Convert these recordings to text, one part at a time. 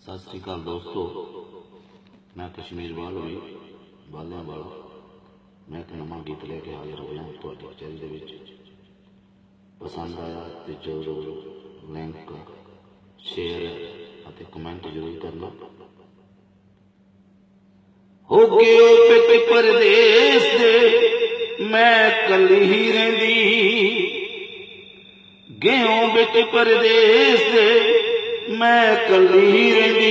ਸਤਿ ਸ੍ਰੀ ਅਕਾਲ ਦੋਸਤੋ। ਮੈਂ ਕਸ਼ਮੀਰ ਵਾਲਵੀ ਬਾਲਿਆਂ ਵਾਲਾ। ਮੈਂ ਇੱਕ ਨਵਾਂ ਗੀਤ ਲੈ ਕੇ ਹਾਜ਼ਰ ਹੋਇਆ ਤੁਹਾਡੀ ਕਚਹਿਰੀ ਦੇ ਵਿੱਚ। ਪਸੰਦ ਆਇਆ ਤੇ ਜਰੂਰ ਲਿੰਕ ਸ਼ੇਅਰ ਅਤੇ ਕਮੈਂਟ ਜ਼ਰੂਰ ਕਰਨਾ ਹੋ ਕੇ ਉਹ ਪਰਦੇਸ ਦੇ, ਮੈਂ ਕੱਲੀ ਹੀ ਰਹਿੰਦੀ ਗਿਓ ਵਿੱਚ ਪਰਦੇਸ ਦੇ ਮੈਂ ਕੱਲੀ ਹੀ ਰਹਿੰਦੀ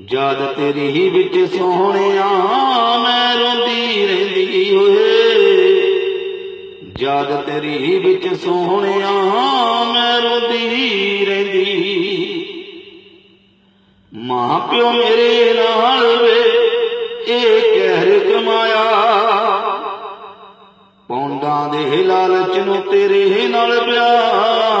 ਜਦ ਤੇਰੀ ਹੀ ਵਿੱਚ ਸੋਹਣਿਆ, ਮੈਂ ਰੋਂਦੀ ਰਹਿੰਦੀ ਓਏ। ਜਦ ਤੇਰੀ ਹੀ ਵਿੱਚ ਸੋਹਣਿਆ, ਮੈਂ ਰੋਂਦੀ ਰਹਿੰਦੀ। ਮਾਂ ਪਿਓ ਮੇਰੇ ਨਾਲ ਵੇ, ਇਹ ਕਹਿਰ ਕਮਾਇਆ। ਪੌਂਡਾਂ ਦੇ ਲਾਲਚ ਨੂੰ ਤੇਰੇ ਨਾਲ ਵਿਆਹ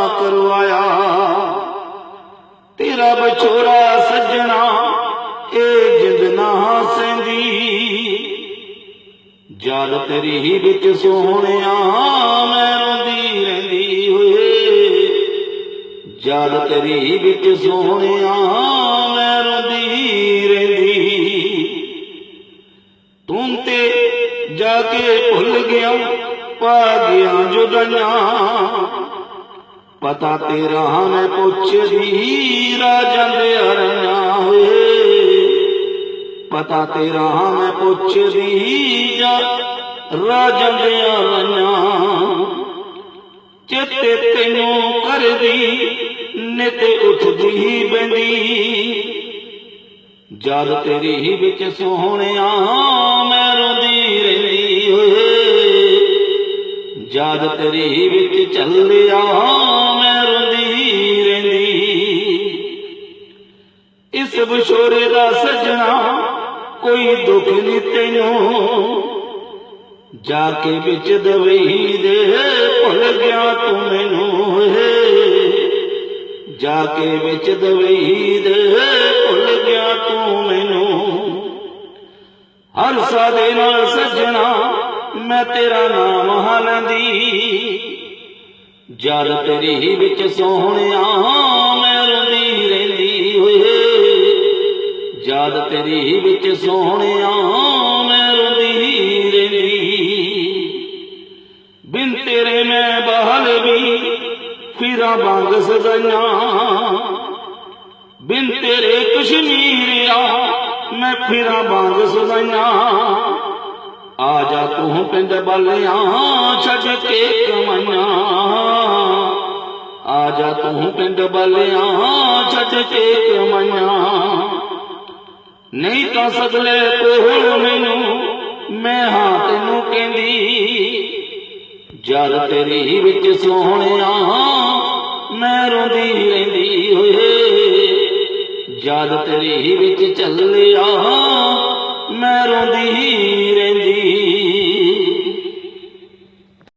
ਜਦ ਤੇਰੀ ਹੀ ਵਿੱਚ ਸੋਹਣਿਆ ਮੈਂ ਰੋਂਦੀ ਰਹਿੰਦੀ ਹੋਏ। ਜਦ ਤੇਰੀ ਹੀ ਵਿੱਚ ਸੋਹਣਿਆ ਮੈਂ ਰੋਂਦੀ ਰਹਿੰਦੀ। ਤੂੰ ਤੇ ਜਾ ਕੇ ਭੁੱਲ ਗਿਆ ਪਾ ਗਿਆ ਜੁਦਾਈਆਂ ਪਤਾ ਤੇਰਾ ਮੈਂ ਪੁੱਛਦੀ, ਰਾਜਾਂ ਦੇ ਅਰਨਾ ਪਤਾ ਤੇਰਾ ਮੈਂ ਪੁੱਛਦੀ ਜਾ ਰਾਜਾਂ ਦੇ ਅਰਨਾ ਤੈਨੂੰ ਕਰਦੀ, ਨਿਤ ਉੱਠਦੀ ਬੰਦੀ। ਜਦ ਤੇਰੀ ਹੀ ਵਿੱਚ ਸੋਹਣਿਆ ਮੈਂ ਰੋਂਦੀ ਰਹਿੰਦੀ ਓਏ। ਜਦ ਤੇਰੀ ਹੀ ਵਿੱਚ ਚੱਲਿਆ ਮੈਂ ਰੋਂਦੀ ਰਹਿੰਦੀ। ਇਸ ਵਿਛੋੜੇ ਦਾ ਸਜਣਾ ਕੋਈ ਦੁੱਖ ਨਹੀਂ ਤੈਨੂੰ। ਜਾ ਕੇ ਵਿੱਚ ਦਵਈ ਦੇ, ਭੁੱਲ ਗਿਆ ਤੂੰ ਮੈਨੂੰ ਜਾ ਕੇ ਵਿੱਚ ਦਵਈ ਦੇ, ਭੁੱਲ ਗਿਆ ਤੂੰ ਮੈਨੂੰ। ਹਰ ਸਾਦੇ ਨਾਲ ਸੱਜਣਾ, ਮੈਂ ਤੇਰਾ ਨਾਮ ਹਾਲੰਦੀ। ਜਦ ਤੇਰੀ ਹੀ ਵਿੱਚ ਸੋਹਣਿਆ ਮੈਂ ਰੋਂਦੀ ਰਹਿੰਦੀ ਹੋਏ ਜਦ ਤੇਰੀ ਵਿੱਚ ਸੋਹਣਿਆ ਮੈਂ ਰੋਂਦੀ ਰਹਿੰਦੀ। ਬਿਨ ਤੇਰੇ ਮੈਂ ਬਹਾਲ ਵੀ ਫਿਰਾਂ ਵਾਂਗ ਸਜਾਈਆਂ। ਬਿਨ ਤੇਰੇ ਕਸ਼ਮੀਰਿਆ ਮੈਂ ਫਿਰਾਂ ਵਾਂਗ ਸਜਾਈਆਂ। ਆ ਜਾ ਤੂੰ ਪਿੰਡ ਬਾਲਿਆਂ ਛੱਡ ਕੇ ਕਮਾਈਆਂ। ਆ ਜਾ ਤੂੰ ਪਿੰਡ ਬਾਲਿਆਂ ਛੱਡ ਕੇ ਕਮਾਈਆਂ। ਨਹੀਂ ਤਾਂ ਸਗਲੇ ਕੋਲ ਮੈਨੂੰ, ਮੈਂ ਹਾਂ ਤੈਨੂੰ ਕਹਿੰਦੀ, ਜਦ ਤੇਰੀ ਹੀ ਵਿੱਚ ਸੋਹਣਿਆ, ਮੈਂ ਰੋਂਦੀ ਰਹਿੰਦੀ ਹੋਏ। ਜਦ ਤੇਰੀ ਹੀ ਵਿੱਚ ਚੱਲਿਆ, ਮੈਂ ਰੋਂਦੀ